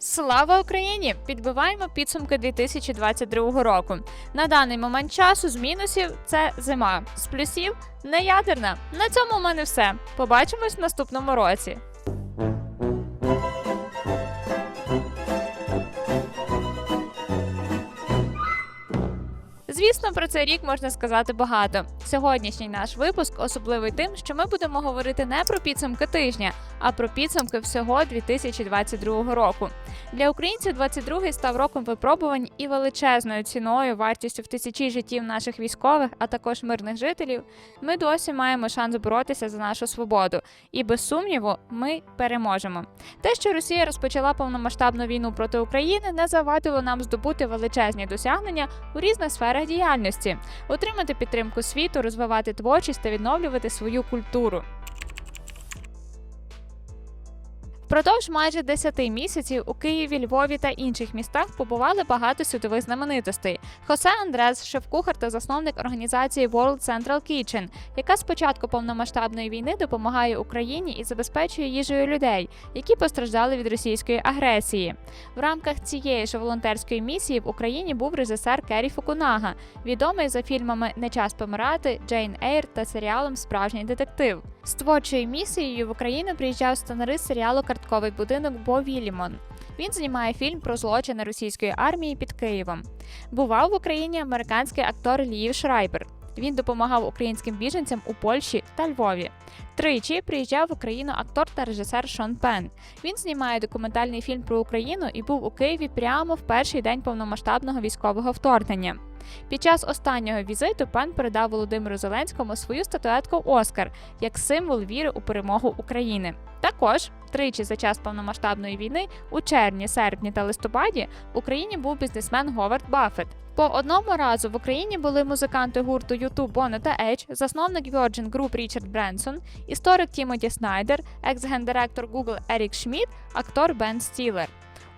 Слава Україні! Підбиваємо підсумки 2022 року. На даний момент часу з мінусів це зима, з плюсів не ядерна. На цьому у мене все. Побачимось в наступному році. Звісно, про цей рік можна сказати багато. Сьогоднішній наш випуск особливий тим, що ми будемо говорити не про підсумки тижня, а про підсумки всього 2022 року. Для українців 22-й став роком випробувань і величезною ціною, вартістю в тисячі життів наших військових, а також мирних жителів. Ми досі маємо шанс боротися за нашу свободу, і без сумніву, ми переможемо. Те, що Росія розпочала повномасштабну війну проти України, не завадило нам здобути величезні досягнення у різних сферах діяльності, отримати підтримку світу, розвивати творчість та відновлювати свою культуру. Впродовж майже 10 місяців у Києві, Львові та інших містах побували багато світових знаменитостей. Хосе Андрес, шеф-кухар та засновник організації World Central Kitchen, яка з початку повномасштабної війни допомагає Україні і забезпечує їжею людей, які постраждали від російської агресії. В рамках цієї ж волонтерської місії в Україні був режисер Керрі Фукунага, відомий за фільмами Не час помирати, Джейн Ейр та серіалом Справжній детектив. З творчою місією в Україну приїжджав сценарист серіалу Картковий будинок Бо Вілімон. Він знімає фільм про злочини російської армії під Києвом. Бував в Україні американський актор Ліїв Шрайбер. Він допомагав українським біженцям у Польщі та Львові. Тричі приїжджав в Україну актор та режисер Шон Пен. Він знімає документальний фільм про Україну і був у Києві прямо в перший день повномасштабного військового вторгнення. Під час останнього візиту пан передав Володимиру Зеленському свою статуетку Оскар як символ віри у перемогу України. Також тричі за час повномасштабної війни у червні, серпні та листопаді в Україні був бізнесмен Говард Баффет. По одному разу в Україні були музиканти гурту YouTube Bono та Edge, засновник Virgin Group Річард Бренсон, історик Тімоті Снайдер, екс-гендиректор Google Ерік Шмідт, актор Бен Стілер.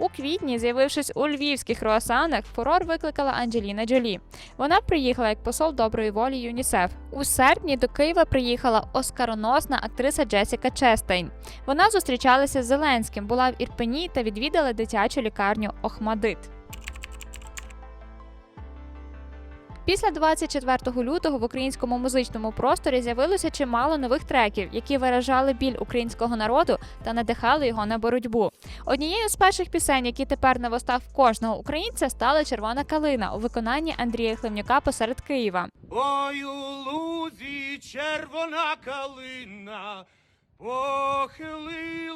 У квітні, з'явившись у львівських круасанах, фурор викликала Анджеліна Джолі. Вона приїхала як посол доброї волі ЮНІСЕФ. У серпні до Києва приїхала оскароносна актриса Джесіка Честейн. Вона зустрічалася з Зеленським, була в Ірпені та відвідала дитячу лікарню Охмадит. Після 24 лютого в українському музичному просторі з'явилося чимало нових треків, які виражали біль українського народу та надихали його на боротьбу. Однією з перших пісень, які тепер на вустах кожного українця, стала Червона калина у виконанні Андрія Хливнюка посеред Києва. Ой, у лузі червона калина похилилася.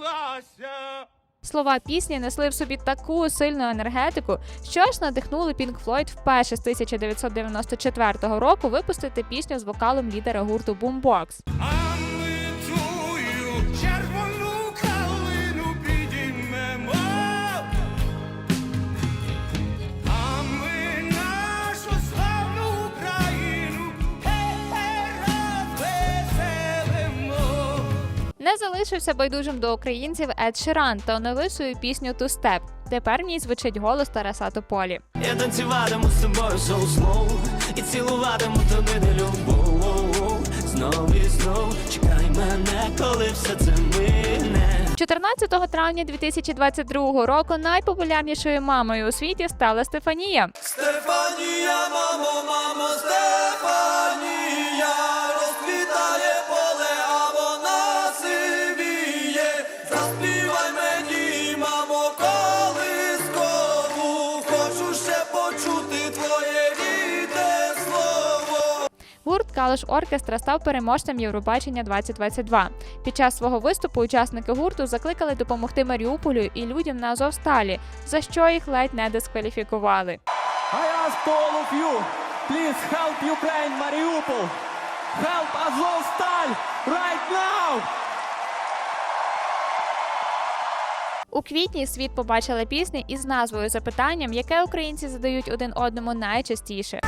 Слова пісні несли в собі таку сильну енергетику, що аж надихнули Pink Floyd вперше з 1994 року випустити пісню з вокалом лідера гурту Boombox. Не залишився байдужим до українців Ед Ширан та оновив свою пісню «Two Step». Тепер в ній звучить голос Тараса Тополі. Я танцюватиму з тобою соу слоу І цілуватиму тобі не любов Знов і знов чекай мене, коли все це мине 14 травня 2022 року найпопулярнішою мамою у світі стала Стефанія. Стефанія, мамо, мамо, Стефанія Калиш Оркестра став переможцем Євробачення 2022. Під час свого виступу учасники гурту закликали допомогти Маріуполю і людям на Азовсталі, за що їх ледь не дискваліфікували. I ask all of you, please help Ukraine, Mariupol. Help Azovstal right now. У квітні світ побачила пісні із назвою запитанням, яке українці задають один одному найчастіше.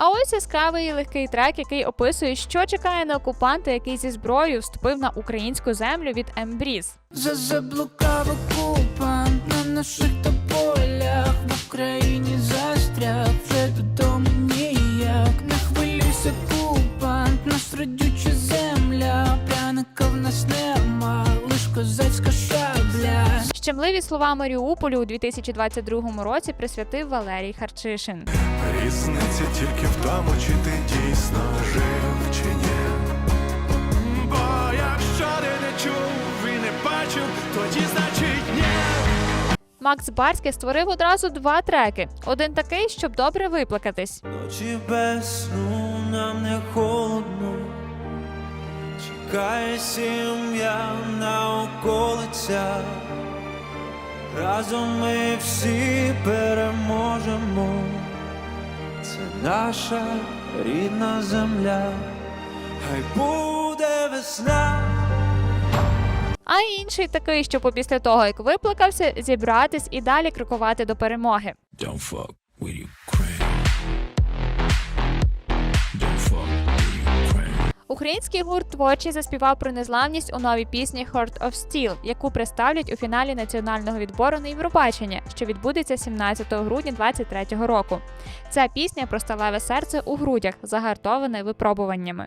А ось яскравий легкий трек, який описує, що чекає на окупанта, який зі зброєю вступив на українську землю від Ембріз. Заблукав окупант на наших тополях в Україні застряг вже додому ніяк не хвилюйся окупант, наш родюча земля, пряника в нас нема, лиш козацька шабля. Щемливі слова Маріуполю у 2022 році присвятив Валерій Харчишин. Різниця тільки в тому, чи ти дійсно жив чи ні. Бо якщо ти не чув і не бачив, тоді значить ні. Макс Барський створив одразу два треки: один такий, щоб добре виплакатись. Ночі без сну нам не холодно, чекає сім'я на околицях. Разом ми всі переможемо. Це наша рідна земля, хай буде весна. А інший такий, щоб після того, як виплакався, зібратись і далі крокувати до перемоги. Don't fuck with Ukraine. Український гурт творчий заспівав про незламність у новій пісні Heart of Steel, яку представлять у фіналі національного відбору на Євробачення, що відбудеться 17 грудня 2023 року. Ця пісня про сталеве серце у грудях, загартоване випробуваннями.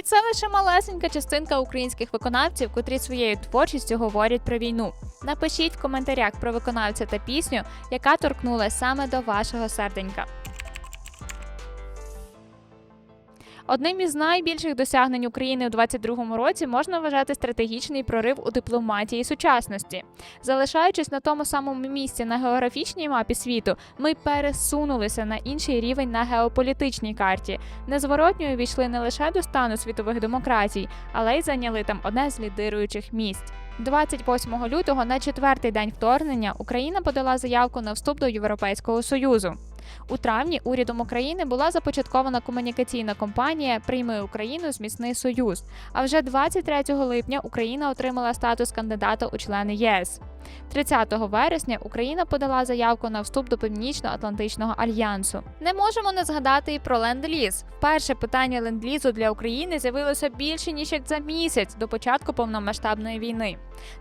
І це лише малесенька частинка українських виконавців, котрі своєю творчістю говорять про війну. Напишіть в коментарях про виконавця та пісню, яка торкнулася саме до вашого серденька. Одним із найбільших досягнень України у 2022 році можна вважати стратегічний прорив у дипломатії сучасності. Залишаючись на тому самому місці на географічній мапі світу, ми пересунулися на інший рівень на геополітичній карті. Незворотньо увійшли не лише до стану світових демократій, але й зайняли там одне з лідируючих місць. 28 лютого на четвертий день вторгнення Україна подала заявку на вступ до Європейського союзу. У травні урядом України була започаткована комунікаційна кампанія Прийми Україну зміцний союз. А вже 23 липня Україна отримала статус кандидата у члени ЄС. 30 вересня Україна подала заявку на вступ до Північно-Атлантичного альянсу. Не можемо не згадати і про ленд-ліз. Вперше питання ленд-лізу для України з'явилося більше ніж як за місяць до початку повномасштабної війни.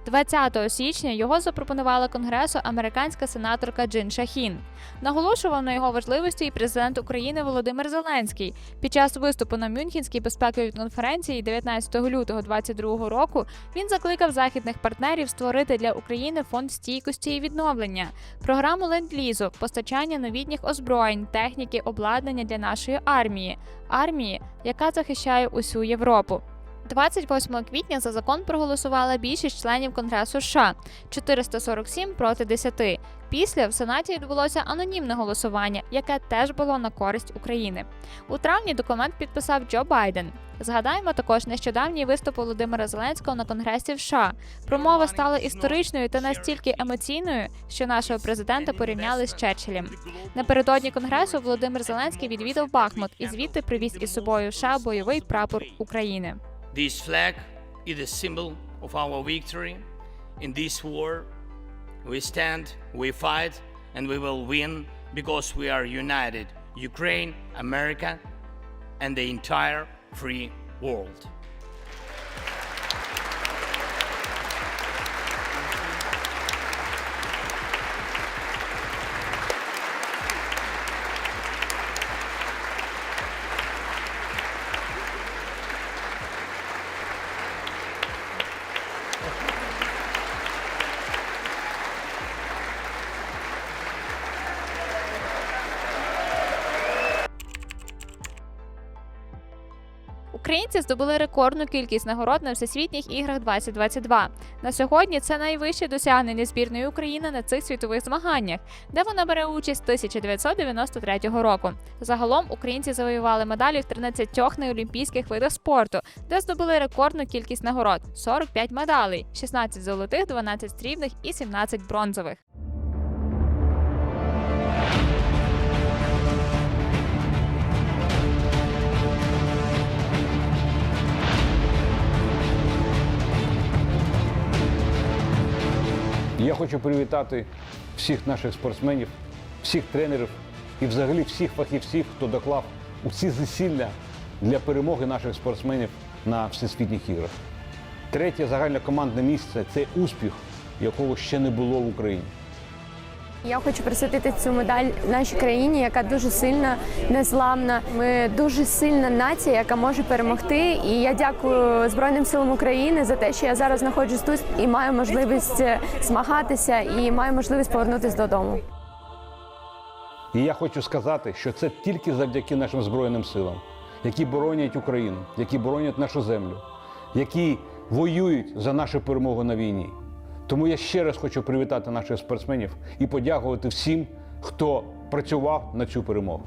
20 січня його запропонувала Конгресу американська сенаторка Джин Шахін. Наголошував на його важливості і президент України Володимир Зеленський. Під час виступу на Мюнхенській безпековій конференції 19 лютого 2022 року він закликав західних партнерів створити для України фонд стійкості і відновлення, програму ленд-лізу, постачання новітніх озброєнь, техніки, обладнання для нашої армії, армії, яка захищає усю Європу. 28 квітня за закон проголосувала більшість членів Конгресу США 447 проти 10. Після в Сенаті відбулося анонімне голосування, яке теж було на користь України. У травні документ підписав Джо Байден. Згадаємо також нещодавній виступ Володимира Зеленського на Конгресі в США. Промова стала історичною та настільки емоційною, що нашого президента порівняли з Черчиллем. Напередодні конгресу Володимир Зеленський відвідав Бахмут і звідти привіз із собою в США бойовий прапор України. This flag is a symbol of our victory. In this war, we stand, we fight, and we will win because we are united Ukraine, America, and the entire free world. Українці здобули рекордну кількість нагород на всесвітніх іграх 2022. На сьогодні це найвище досягнення збірної України на цих світових змаганнях, де вона бере участь з 1993 року. Загалом українці завоювали медалі в 13 неолімпійських видах спорту, де здобули рекордну кількість нагород 45 медалей, 16 золотих, 12 срібних і 17 бронзових. Я хочу привітати всіх наших спортсменів, всіх тренерів і взагалі всіх фахівців, хто доклав усі зусилля для перемоги наших спортсменів на всесвітніх іграх. Третє загальнокомандне місце це успіх, якого ще не було в Україні. Я хочу присвятити цю медаль нашій країні, яка дуже сильна, незламна. Ми дуже сильна нація, яка може перемогти. І я дякую Збройним силам України за те, що я зараз знаходжусь тут і маю можливість е, змагатися і маю можливість повернутися додому. І я хочу сказати, що це тільки завдяки нашим Збройним силам, які боронять Україну, які боронять нашу землю, які воюють за нашу перемогу на війні. Тому я ще раз хочу привітати наших спортсменів і подякувати всім, хто працював на цю перемогу.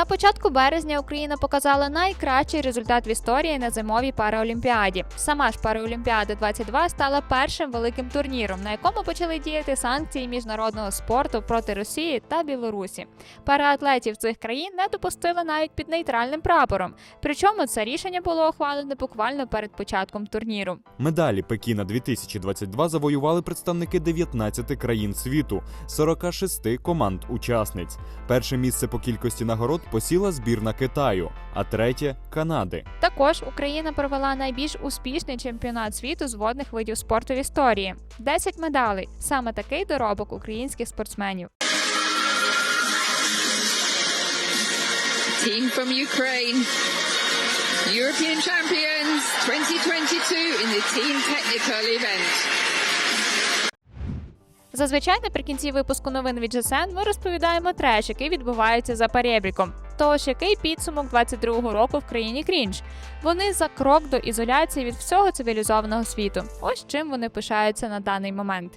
На початку березня Україна показала найкращий результат в історії на зимовій параолімпіаді. Сама ж параолімпіада 22 стала першим великим турніром, на якому почали діяти санкції міжнародного спорту проти Росії та Білорусі. Параатлетів цих країн не допустили навіть під нейтральним прапором. Причому це рішення було ухвалене буквально перед початком турніру. Медалі Пекіна 2022 завоювали представники 19 країн світу, 46 команд-учасниць. Перше місце по кількості нагород посіла збірна Китаю, а третє Канади. Також Україна провела найбільш успішний чемпіонат світу з водних видів спорту в історії 10 медалей. Саме такий доробок українських спортсменів. Team from Ukraine, European champions 2022 in the team technical event. Зазвичай наприкінці випуску новин від GSN ми розповідаємо треш, який відбувається за перебріком. Тож який підсумок 22-го року в країні крінж? Вони за крок до ізоляції від всього цивілізованого світу. Ось чим вони пишаються на даний момент.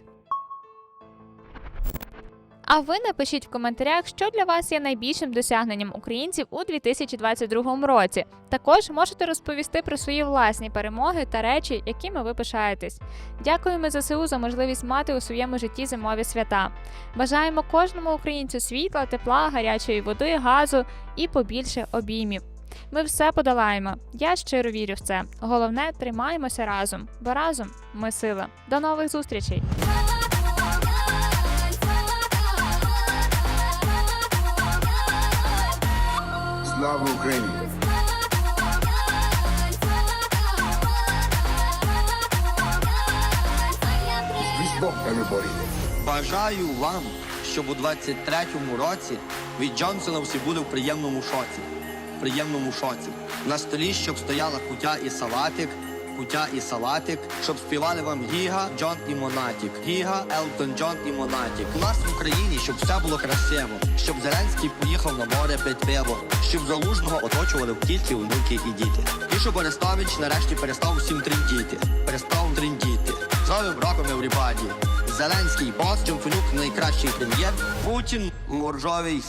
А ви напишіть в коментарях, що для вас є найбільшим досягненням українців у 2022 році. Також можете розповісти про свої власні перемоги та речі, якими ви пишаєтесь. Дякуємо ЗСУ за можливість мати у своєму житті зимові свята. Бажаємо кожному українцю світла, тепла, гарячої води, газу і побільше обіймів. Ми все подолаємо. Я щиро вірю в це. Головне, тримаємося разом, бо разом ми сила. До нових зустрічей! Слава Україні! Бажаю вам, щоб у 23-му році від Джонсона всі були в приємному шоці. В приємному шоці. На столі, щоб стояла кутя і салатик, кутя і салатик, щоб співали вам Гіга, Джон і Монатік. Гіга, Елтон Джон і Монатік. У нас в Україні, щоб все було красиво, щоб Зеленський поїхав на море пить пиво, щоб залужного оточували в тільки онуки і діти. І щоб Арестович нарешті перестав всім трендіти. Перестав трендіти. З новим роком Еврібаді. Зеленський бос, Чемфонюк найкращий прем'єр, Путін моржовий